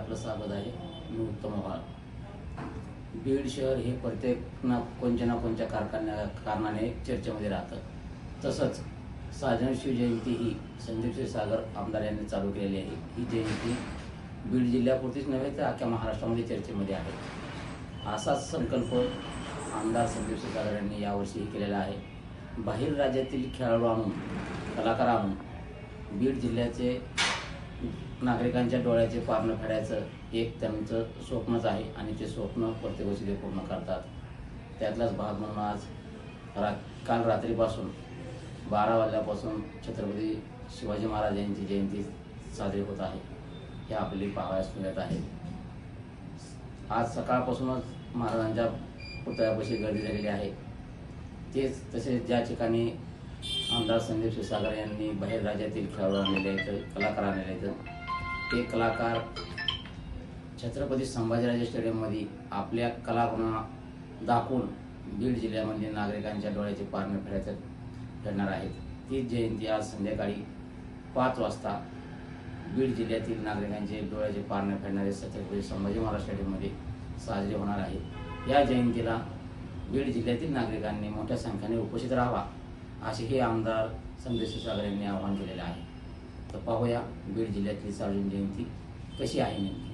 आपलं साबध आहे. मी उत्तम व्हावा बीड शहर हे प्रत्येक ना कोणत्या ना कोणत्या कारखान्या कारणाने चर्चेमध्ये राहतं. तसंच साजन शिवजयंती ही संदीप सागर आमदार यांनी चालू केलेली आहे. ही जयंती बीड जिल्ह्यापुरतीच नव्हे तर अख्ख्या महाराष्ट्रामध्ये चर्चेमध्ये आहे. असाच संकल्प आमदार संदीप सागर यांनी यावर्षीही केलेला आहे. बाहेर राज्यातील खेळाडू आणून कलाकार आणून बीड जिल्ह्याचे नागरिकांच्या डोळ्याचे पारणं फेडायचं एक त्यांचं स्वप्नच आहे आणि ते स्वप्न प्रत्येक वर्षी ते पूर्ण करतात. त्यातलाच भाग म्हणून आज रा काल रात्रीपासून बारा वाजल्यापासून छत्रपती शिवाजी महाराज यांची जयंती साजरी होत आहे. हे आपली पाहावयास मिळत आहे. आज सकाळपासूनच महाराजांच्या पुतळ्यापाशी गर्दी झालेली आहे. तेच तसेच ज्या ठिकाणी आमदार संदीप क्षीरसागर यांनी बाहेर राज्यातील खेळाडू आणलेले आहेत कलाकार आणलेले आहेत ते कलाकार छत्रपती संभाजीराजे स्टेडियममध्ये आपल्या कलागुणा दाखवून बीड जिल्ह्यामध्ये नागरिकांच्या डोळ्याचे पारणे फेडायचं ठरणार आहेत. ती जयंती आज संध्याकाळी पाच वाजता बीड जिल्ह्यातील नागरिकांचे डोळ्याचे पारणे फेडणारे छत्रपती संभाजी महाराज स्टेडियममध्ये साजरे होणार आहे या जयंतीला बीड जिल्ह्यातील नागरिकांनी मोठ्या संख्येने उपस्थित राहावा. असेही आमदार संदेश सागर यांनी आवाहन केलेले आहे. तर पाहूया बीड जिल्ह्यातली सार्वजनिक जयंती कशी आहे नेमकी?